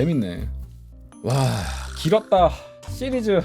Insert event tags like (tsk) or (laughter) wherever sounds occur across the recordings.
재밌네. 와 길었다 시리즈.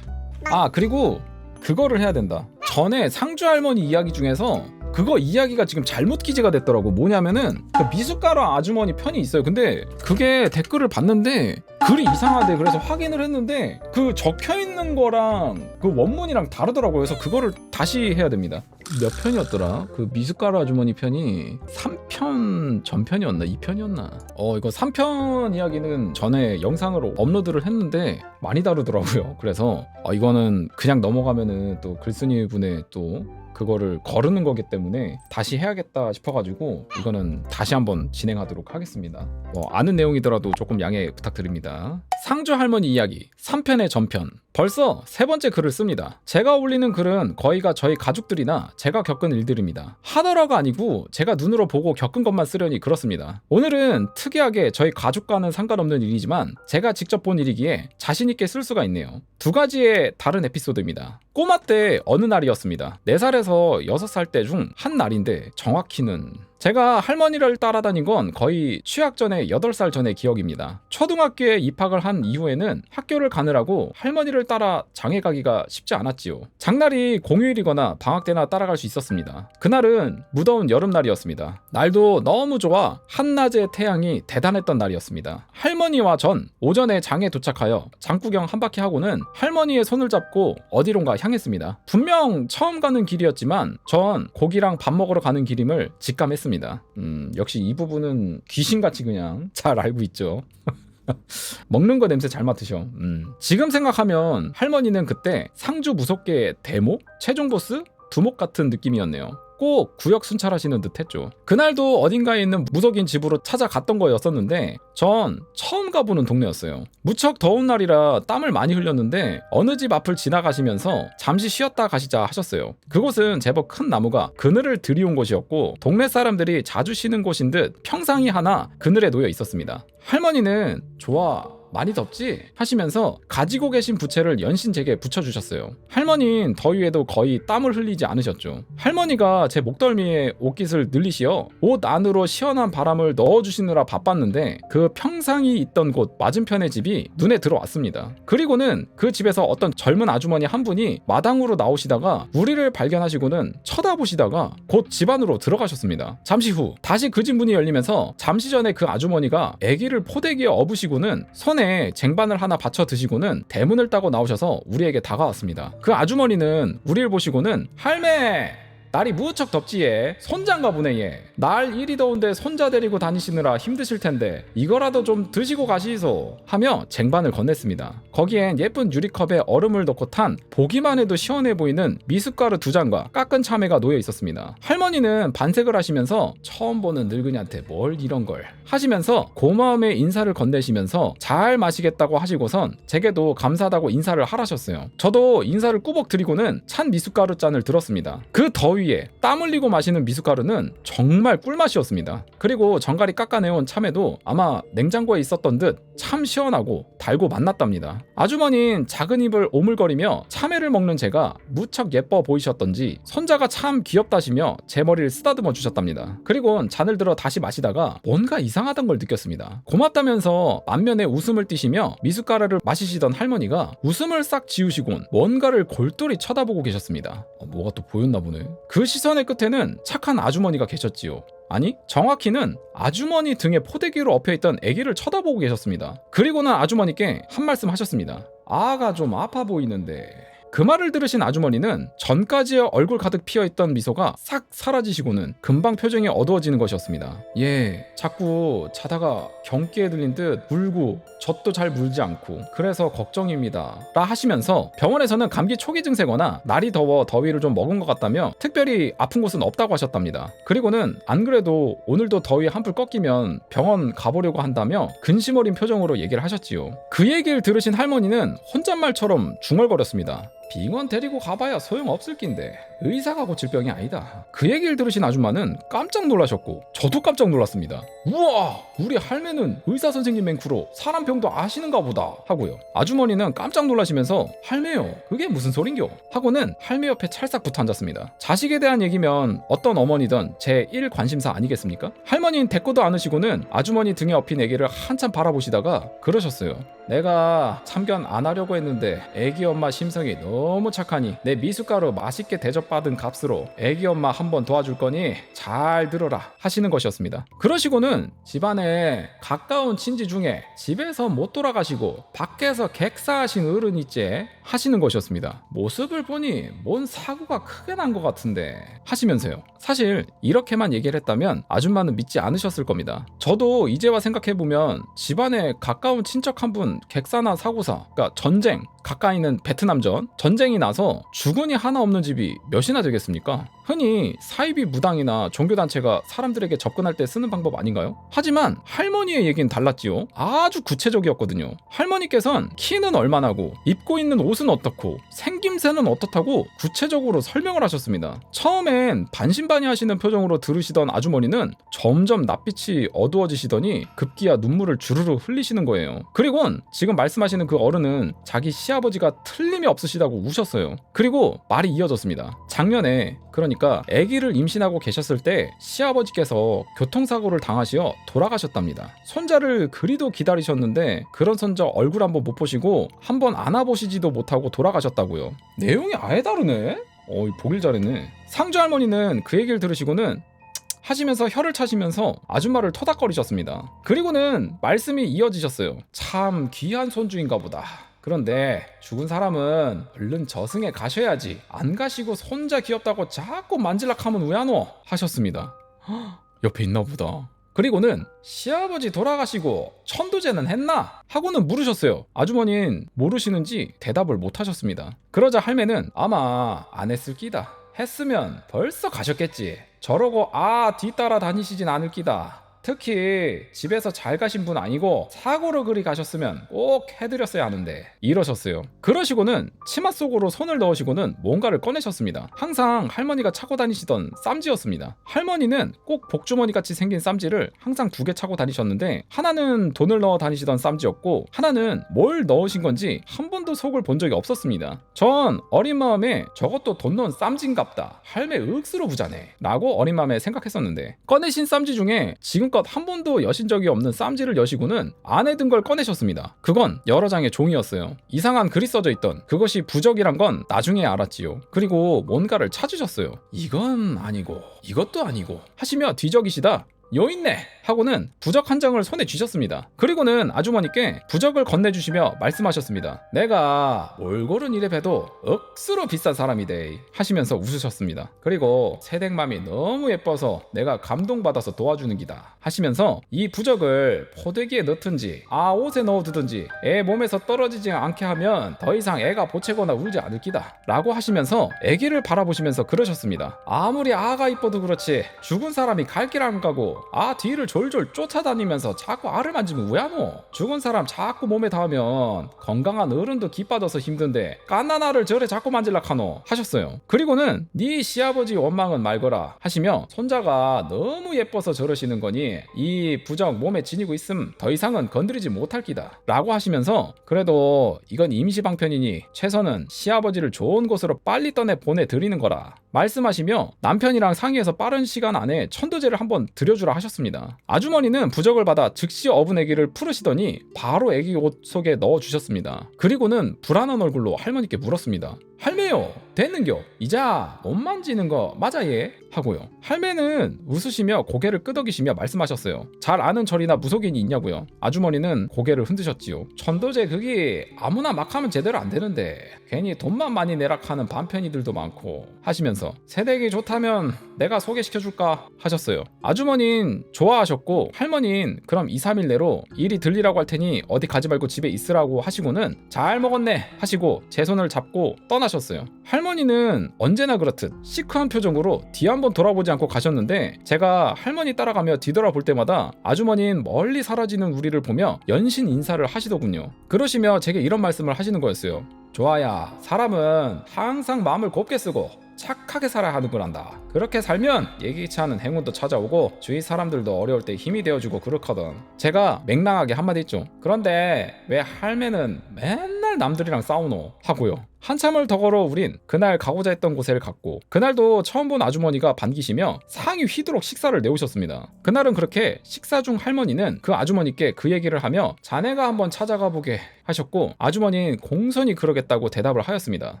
아 그리고 그거를 해야 된다. 전에 상주 할머니 이야기 중에서 그거 이야기가 지금 잘못 기재가 됐더라고. 뭐냐면은 그 미숫가루 아주머니 편이 있어요. 근데 그게 댓글을 봤는데 글이 이상하대. 그래서 확인을 했는데 그 적혀 있는 거랑 그 원문이랑 다르더라고요. 그래서 그거를 다시 해야 됩니다. 몇 편이었더라? 그 미숫가루 아주머니 편이 3편 전편이었나? 2편이었나? 어 이거 3편 이야기는 전에 영상으로 업로드를 했는데 많이 다르더라고요. 그래서 어, 이거는 그냥 넘어가면은 또 글쓴이 분의 또 그거를 거르는 거기 때문에 다시 해야겠다 싶어가지고 이거는 다시 한번 진행하도록 하겠습니다. 뭐 아는 내용이더라도 조금 양해 부탁드립니다. 상주 할머니 이야기 3편의 전편 벌써 세 번째 글을 씁니다. 제가 올리는 글은 거의가 저희 가족들이나 제가 겪은 일들입니다. 하더라가 아니고 제가 눈으로 보고 겪은 것만 쓰려니 그렇습니다. 오늘은 특이하게 저희 가족과는 상관없는 일이지만 제가 직접 본 일이기에 자신있게 쓸 수가 있네요. 두 가지의 다른 에피소드입니다. 꼬마 때 어느 날이었습니다. 4살에서 6살 때 중 한 날인데 정확히는 제가 할머니를 따라다닌 건 거의 취학 전에 8살 전의 기억입니다. 초등학교에 입학을 한 이후에는 학교를 가느라고 할머니를 따라 장에 가기가 쉽지 않았지요. 장날이 공휴일이거나 방학 때나 따라갈 수 있었습니다. 그날은 무더운 여름날이었습니다. 날도 너무 좋아 한낮의 태양이 대단했던 날이었습니다. 할머니와 전 오전에 장에 도착하여 장구경 한 바퀴 하고는 할머니의 손을 잡고 어디론가 향했습니다. 분명 처음 가는 길이었지만 전 고기랑 밥 먹으러 가는 길임을 직감했습니다. 음, 역시 이 부분은 귀신같이 그냥 잘 알고 있죠. (laughs) 먹는 거 냄새 잘 맡으셔. 음. 지금 생각하면 할머니는 그때 상주 무섭게 대모? 최종 보스? 두목 같은 느낌이었네요. 꼭 구역 순찰하시는 듯 했죠. 그날도 어딘가에 있는 무속인 집으로 찾아갔던 거였었는데 전 처음 가보는 동네였어요. 무척 더운 날이라 땀을 많이 흘렸는데 어느 집 앞을 지나가시면서 잠시 쉬었다 가시자 하셨어요. 그곳은 제법 큰 나무가 그늘을 들이온 곳이었고 동네 사람들이 자주 쉬는 곳인 듯 평상이 하나 그늘에 놓여 있었습니다. 할머니는 좋아 많이 덥지? 하시면서 가지고 계신 부채를 연신 제게 붙여주셨어요. 할머니는 더위에도 거의 땀을 흘리지 않으셨죠. 할머니가 제 목덜미에 옷깃을 늘리시어 옷 안으로 시원한 바람을 넣어주시느라 바빴는데 그 평상이 있던 곳 맞은편의 집이 눈에 들어왔습니다. 그리고는 그 집에서 어떤 젊은 아주머니 한 분이 마당으로 나오시다가 우리를 발견하시고는 쳐다보시다가 곧 집 안으로 들어가셨습니다. 잠시 후 다시 그 집 문이 열리면서 잠시 전에 그 아주머니가 아기를 포대기에 업으시고는 손에 쟁반을 하나 받쳐 드시고는 대문을 따고 나오셔서 우리에게 다가왔습니다. 그 아주머니는 우리를 보시고는 할매 날이 무척 덥지 얘 손자인가 보네 얘날 이리 더운데 손자 데리고 다니시느라 힘드실 텐데 이거라도 좀 드시고 가시소 하며 쟁반을 건넸습니다. 거기엔 예쁜 유리컵에 얼음을 넣고 탄 보기만 해도 시원해 보이는 미숫가루 두 잔과 깎은 참외가 놓여 있었습니다. 할머니는 반색을 하시면서 처음 보는 늙은이한테 뭘 이런 걸 하시면서 고마움의 인사를 건네시면서 잘 마시겠다고 하시고선 제게도 감사하다고 인사를 하라셨어요. 저도 인사를 꾸벅 드리고는 찬 미숫가루 잔을 들었습니다. 그 더위 위에 땀 흘리고 마시는 미숫가루는 정말 꿀맛이었습니다. 그리고 정갈이 깎아내온 참외도 아마 냉장고에 있었던 듯 참 시원하고 달고 맛났답니다. 아주머니는 작은 입을 오물거리며 참외를 먹는 제가 무척 예뻐 보이셨던지 손자가 참 귀엽다시며 제 머리를 쓰다듬어 주셨답니다. 그리고 잔을 들어 다시 마시다가 뭔가 이상하던 걸 느꼈습니다. 고맙다면서 만면에 웃음을 띠시며 미숫가루를 마시시던 할머니가 웃음을 싹 지우시곤 뭔가를 골똘히 쳐다보고 계셨습니다. 어, 뭐가 또 보였나 보네. 그 시선의 끝에는 착한 아주머니가 계셨지요. 아니 정확히는 아주머니 등에 포대기로 엎여있던 아기를 쳐다보고 계셨습니다. 그리고는 아주머니께 한 말씀 하셨습니다. 아가 좀 아파 보이는데 그 말을 들으신 아주머니는 전까지 얼굴 가득 피어있던 미소가 싹 사라지시고는 금방 표정이 어두워지는 것이었습니다. 예, 자꾸 자다가 경기에 들린 듯 울고 젖도 잘 물지 않고 그래서 걱정입니다. 라 하시면서 병원에서는 감기 초기 증세거나 날이 더워 더위를 좀 먹은 것 같다며 특별히 아픈 곳은 없다고 하셨답니다. 그리고는 안 그래도 오늘도 더위 한풀 꺾이면 병원 가보려고 한다며 근심 어린 표정으로 얘기를 하셨지요. 그 얘기를 들으신 할머니는 혼잣말처럼 중얼거렸습니다. 빙원 데리고 가봐야 소용없을 낀데 의사가 고칠 병이 아니다. 그 얘기를 들으신 아줌마는 깜짝 놀라셨고 저도 깜짝 놀랐습니다. 우와 우리 할매는 의사 선생님 맹크로 사람 병도 아시는가 보다 하고요. 아주머니는 깜짝 놀라시면서 할매요 그게 무슨 소린겨 하고는 할매 옆에 찰싹 붙어 앉았습니다. 자식에 대한 얘기면 어떤 어머니든 제1 관심사 아니겠습니까? 할머니는 대꾸도 않으시고는 아주머니 등에 업힌 애기를 한참 바라보시다가 그러셨어요. 내가 참견 안 하려고 했는데 애기 엄마 심성이 너무 착하니 내 미숫가루 맛있게 대접받은 값으로 애기 엄마 한 번 도와줄 거니 잘 들어라 하시는 것이었습니다. 그러시고는 집안에 가까운 친지 중에 집에서 못 돌아가시고 밖에서 객사하신 어른 있제 하시는 것이었습니다. 모습을 보니 뭔 사고가 크게 난 것 같은데 하시면서요. 사실 이렇게만 얘기를 했다면 아줌마는 믿지 않으셨을 겁니다. 저도 이제와 생각해 보면 집안에 가까운 친척 한분 객사나 사고사, 그러니까 전쟁 가까이 는 베트남전 전쟁이 나서 주군이 하나 없는 집이 몇이나 되겠습니까? 흔히 사이비 무당이나 종교단체가 사람들에게 접근할 때 쓰는 방법 아닌가요? 하지만 할머니의 얘기는 달랐지요. 아주 구체적이었거든요. 할머니께선 키는 얼마나고 입고 있는 옷은 어떻고 생김새는 어떻다고 구체적으로 설명을 하셨습니다. 처음엔 반신반의 하시는 표정으로 들으시던 아주머니는 점점 낯빛이 어두워지시더니 급기야 눈물을 주르르 흘리시는 거예요. 그리곤 지금 말씀하시는 그 어른은 자기 시아 버지가 틀림이 없으시다고 우셨어요. 그리고 말이 이어졌습니다. 작년에 그러니까 아기를 임신하고 계셨을 때 시아버지께서 교통사고를 당하시어 돌아가셨답니다. 손자를 그리도 기다리셨는데 그런 손자 얼굴 한번 못 보시고 한번 안아보시지도 못하고 돌아가셨다고요. 내용이 아예 다르네? 어이 보길 잘했네. 상주 할머니는 그 얘기를 들으시고는 (tsk) 하시면서 혀를 차시면서 아줌마를 토닥거리셨습니다. 그리고는 말씀이 이어지셨어요. 참 귀한 손주인가 보다. 그런데 죽은 사람은 얼른 저승에 가셔야지. 안 가시고 손자 귀엽다고 자꾸 만질락하면 왜 안 오 하셨습니다. 헉, (gasps) 옆에 있나 보다. 그리고는 시아버지 돌아가시고 천도제는 했나? 하고는 물으셨어요. 아주머니는 모르시는지 대답을 못 하셨습니다. 그러자 할매는 아마 안 했을 끼다. 했으면 벌써 가셨겠지. 저러고 아 뒤따라 다니시진 않을 끼다. 특히 집에서 잘 가신 분 아니고 사고로 그리 가셨으면 꼭 해드렸어야 하는데 이러셨어요. 그러시고는 치마 속으로 손을 넣으시고는 뭔가를 꺼내셨습니다. 항상 할머니가 차고 다니시던 쌈지였습니다. 할머니는 꼭 복주머니 같이 생긴 쌈지를 항상 두 개 차고 다니셨는데 하나는 돈을 넣어 다니시던 쌈지였고 하나는 뭘 넣으신 건지 한 번도 속을 본 적이 없었습니다. 전 어린 마음에 저것도 돈 넣은 쌈지인갑다. 할매 억수로 부자네. 라고 어린 마음에 생각했었는데 꺼내신 쌈지 중에 지금껏 한 번도 여신 적이 없는 쌈지를 여시고는 안에 든 걸 꺼내셨습니다. 그건 여러 장의 종이었어요. 이상한 글이 써져 있던 그것이 부적이란 건 나중에 알았지요. 그리고 뭔가를 찾으셨어요. 이건 아니고 이것도 아니고 하시며 뒤적이시다 요 있네 하고는 부적 한 장을 손에 쥐셨습니다. 그리고는 아주머니께 부적을 건네주시며 말씀하셨습니다. 내가 몰골은 이래 봬도 억수로 비싼 사람이대 하시면서 웃으셨습니다. 그리고 새댁맘이 너무 예뻐서 내가 감동받아서 도와주는 기다 하시면서 이 부적을 포대기에 넣든지 아 옷에 넣어두든지 애 몸에서 떨어지지 않게 하면 더 이상 애가 보채거나 울지 않을 기다 라고 하시면서 애기를 바라보시면서 그러셨습니다. 아무리 아가 이뻐도 그렇지 죽은 사람이 갈 길 안 가고 아 뒤를 졸졸 쫓아다니면서 자꾸 알을 만지면 왜하노? 죽은 사람 자꾸 몸에 닿으면 건강한 어른도 기빠져서 힘든데 깐나나를 저래 자꾸 만질락하노? 하셨어요. 그리고는 네 시아버지 원망은 말거라 하시며 손자가 너무 예뻐서 저러시는 거니 이 부적 몸에 지니고 있음 더 이상은 건드리지 못할 기다 라고 하시면서 그래도 이건 임시방편이니 최선은 시아버지를 좋은 곳으로 빨리 떠내 보내드리는 거라 말씀하시며 남편이랑 상의해서 빠른 시간 안에 천도제를 한번 드려주라 하셨습니다. 아주머니는 부적을 받아 즉시 어분 애기를 풀으시더니 바로 애기 옷 속에 넣어 주셨습니다. 그리고는 불안한 얼굴로 할머니께 물었습니다. 할매요 됐는겨. 이자 못 만지는 거 맞아 얘 하고요. 할매는 웃으시며 고개를 끄덕이시며 말씀하셨어요. 잘 아는 절이나 무속인이 있냐고요. 아주머니는 고개를 흔드셨지요. 천도제 그게 아무나 막 하면 제대로 안 되는데 괜히 돈만 많이 내락하는 반편이들도 많고 하시면서 세대기 좋다면 내가 소개시켜줄까 하셨어요. 아주머니는 좋아하셨고 할머니는 그럼 2, 3일 내로 일이 들리라고 할 테니 어디 가지 말고 집에 있으라고 하시고는 잘 먹었네 하시고 제 손을 잡고 떠나 셨어요 할머니는 언제나 그렇듯 시크한 표정으로 뒤 한번 돌아보지 않고 가셨는데 제가 할머니 따라가며 뒤돌아볼 때마다 아주머니는 멀리 사라지는 우리를 보며 연신 인사를 하시더군요 그러시며 제게 이런 말씀을 하시는 거였어요 좋아야 사람은 항상 마음을 곱게 쓰고 착하게 살아야 하는 거란다. 그렇게 살면 예기치 않은 행운도 찾아오고 주위 사람들도 어려울 때 힘이 되어주고 그렇거든. 제가 맹랑하게 한마디 했죠. 그런데 왜 할매는 맨날 남들이랑 싸우노? 하고요. 한참을 더 걸어 우린 그날 가고자 했던 곳에 갔고 그날도 처음 본 아주머니가 반기시며 상이 휘도록 식사를 내오셨습니다. 그날은 그렇게 식사 중 할머니는 그 아주머니께 그 얘기를 하며 자네가 한번 찾아가 보게 하셨고 아주머니는 공손히 그러겠다고 대답을 하였습니다.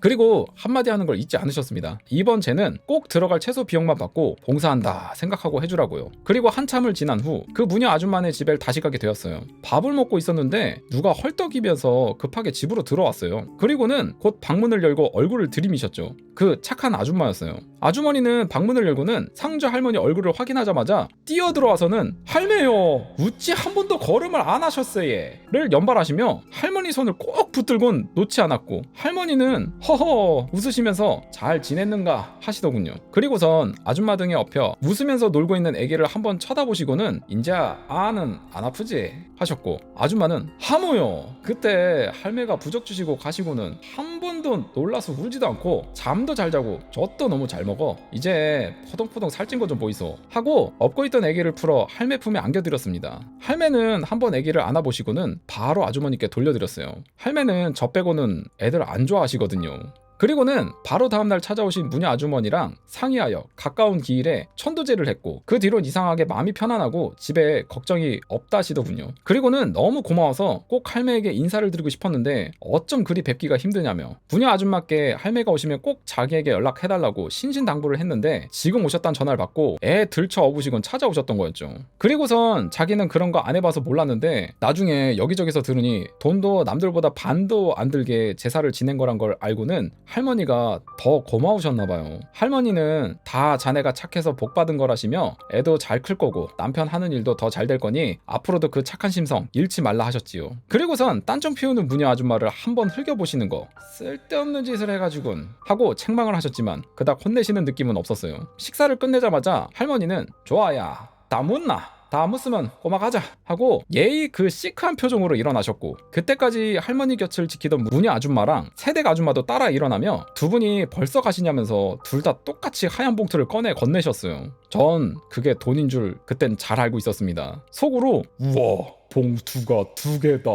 그리고 한마디 하는 걸 잊지 않으셨습니다. 이번 쟤는 꼭 들어갈 채소 비용만 받고 봉사한다 생각하고 해주라고요. 그리고 한참을 지난 후 그 무녀 아줌마네 집에 다시 가게 되었어요. 밥을 먹고 있었는데 누가 헐떡이면서 급하게 집으로 들어왔어요. 그리고는 곧 방문을 열고 얼굴을 들이미셨죠. 그 착한 아줌마였어요. 아주머니는 방문을 열고는 상주 할머니 얼굴을 확인하자마자 뛰어 들어와서는 할매요 우찌 한 번도 걸음을 안 하셨어예를 연발하시며 할 머니 손을 꼭 붙들곤 놓지 않았고 할머니는 허허 웃으시면서 잘 지냈는가 하시더군요. 그리고선 아줌마 등에 엎여 웃으면서 놀고 있는 애기를 한번 쳐다보시고는 인자 아는 안 아프지 하셨고 아줌마는 하모요 그때 할매가 부적 주시고 가시고는 한 번도 놀라서 울지도 않고 잠도 잘 자고 젖도 너무 잘 먹어 이제 포동포동 살찐 거 좀 보이소 하고 업고 있던 애기를 풀어 할매 품에 안겨드렸습니다 할매는 한번 애기를 안아보시고는 바로 아주머니께 돌려드렸 어요. 할매는 저 빼고는 애들 안 좋아하시거든요 그리고는 바로 다음날 찾아오신 무녀 아주머니랑 상의하여 가까운 기일에 천도제를 했고 그 뒤론 이상하게 마음이 편안하고 집에 걱정이 없다시더군요. 그리고는 너무 고마워서 꼭 할매에게 인사를 드리고 싶었는데 어쩜 그리 뵙기가 힘드냐며 무녀 아줌마께 할매가 오시면 꼭 자기에게 연락해달라고 신신당부를 했는데 지금 오셨다는 전화를 받고 애 들쳐 업으시곤 찾아오셨던 거였죠. 그리고선 자기는 그런 거 안 해봐서 몰랐는데 나중에 여기저기서 들으니 돈도 남들보다 반도 안 들게 제사를 지낸 거란 걸 알고는 할머니가 더 고마우셨나 봐요. 할머니는 다 자네가 착해서 복 받은 거라시며 애도 잘 클 거고 남편 하는 일도 더 잘 될 거니 앞으로도 그 착한 심성 잃지 말라 하셨지요. 그리고선 딴청 피우는 무녀 아줌마를 한번 흘겨보시는 거 쓸데없는 짓을 해가지군 하고 책망을 하셨지만 그닥 혼내시는 느낌은 없었어요. 식사를 끝내자마자 할머니는 좋아야 다 묻나 다 묻으면 꼬막하자 하고 예의 그 시크한 표정으로 일어나셨고 그때까지 할머니 곁을 지키던 무녀 아줌마랑 새댁 아줌마도 따라 일어나며 두 분이 벌써 가시냐면서 둘 다 똑같이 하얀 봉투를 꺼내 건네셨어요. 전 그게 돈인 줄 그땐 잘 알고 있었습니다. 속으로 우와 봉투가 두 개다.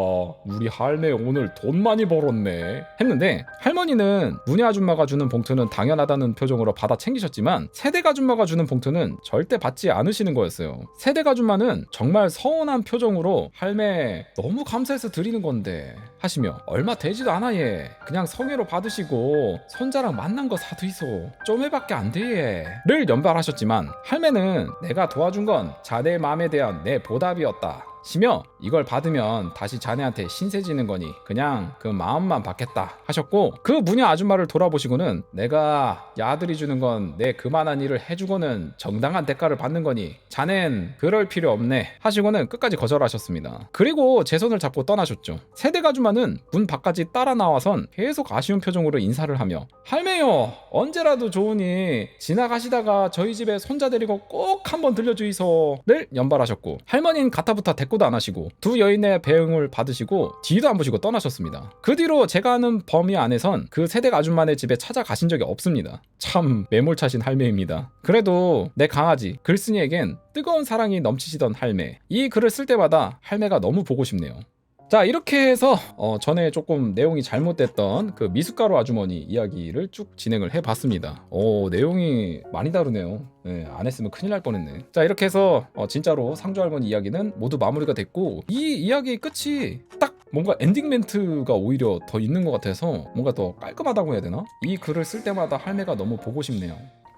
우리 할매 오늘 돈 많이 벌었네. 했는데 할머니는 무녀 아줌마가 주는 봉투는 당연하다는 표정으로 받아 챙기셨지만 세댁 아줌마가 주는 봉투는 절대 받지 않으시는 거였어요. 세댁 아줌마는 정말 서운한 표정으로 할매 너무 감사해서 드리는 건데 하시며 얼마 되지도 않아 얘. 그냥 성의로 받으시고 손자랑 만난 거 사드이소. 좀해밖에 안 돼. 얘 를 연발하셨지만 할매는 내가 도와준 건 자네의 마음에 대한 내 보답이었다. 시며 이걸 받으면 다시 자네한테 신세 지는 거니 그냥 그 마음만 받겠다 하셨고 그 무녀 아줌마를 돌아보시고는 내가 야들이 주는 건 내 그만한 일을 해주고는 정당한 대가를 받는 거니 자넨 그럴 필요 없네 하시고는 끝까지 거절하셨습니다. 그리고 제 손을 잡고 떠나셨죠. 세대 아줌마는 문 밖까지 따라 나와선 계속 아쉬운 표정으로 인사를 하며 할매요 언제라도 좋으니 지나가시다가 저희 집에 손자 데리고 꼭 한번 들려주이소를 연발하셨고 할머니는 가타부타 대꾸 도 안 하시고 두 여인의 배웅을 받으시고 뒤도 안 보시고 떠나셨습니다. 그 뒤로 제가 아는 범위 안에선 그 세댁 아줌마네 집에 찾아가신 적이 없습니다. 참 매몰차신 할매입니다. 그래도 내 강아지 글쓴이에겐 뜨거운 사랑이 넘치시던 할매. 이 글을 쓸 때마다 할매가 너무 보고 싶네요. 자 이렇게 해서 어, 전에 조금 내용이 잘못됐던 그 미숫가루 아주머니 이야기를 쭉 진행을 해봤습니다. 오 내용이 많이 다르네요. 네, 안 했으면 큰일 날 뻔했네. 자 이렇게 해서 어, 진짜로 상주 할머니 이야기는 모두 마무리가 됐고 이 이야기의 끝이 딱 뭔가 엔딩 멘트가 오히려 더 있는 것 같아서 뭔가 더 깔끔하다고 해야 되나? 이 글을 쓸 때마다 할매가 너무 보고 싶네요.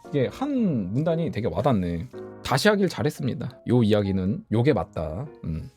이게 한 문단이 되게 와닿네. 다시 하길 잘했습니다. 요 이야기는 요게 맞다. 음.